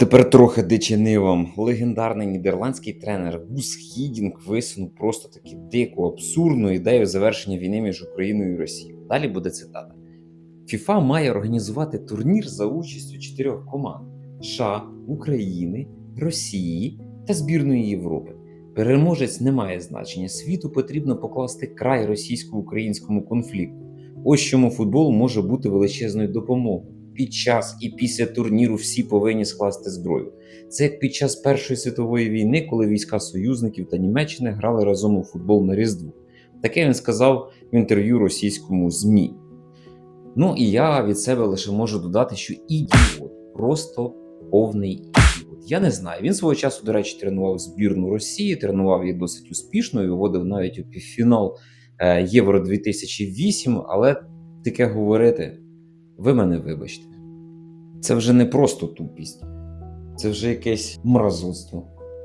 тепер трохи дичинивом. Легендарний нідерландський тренер Гус Хідінг висунув просто таки дику, абсурдну ідею завершення війни між Україною і Росією. Далі буде цитата: ФІФА має організувати турнір за участю чотирьох команд: США, України, Росії та збірної Європи. Переможець не має значення. Світу потрібно покласти край російсько-українському конфлікту. Ось чому футбол може бути величезною допомогою. Під час і після турніру всі повинні скласти зброю. Це як під час Першої світової війни, коли війська союзників та Німеччини грали разом у футбол на Різдво. Таке він сказав в інтерв'ю російському ЗМІ. Ну і я від себе лише можу додати, що ідіот, просто повний ідіот. Я не знаю. Він свого часу, до речі, тренував збірну Росії, тренував її досить успішно і виводив навіть у півфінал е, Євро 2008, але таке говорити, ви мене вибачте. Це вже не просто тупість, це вже якесь мразоцтво.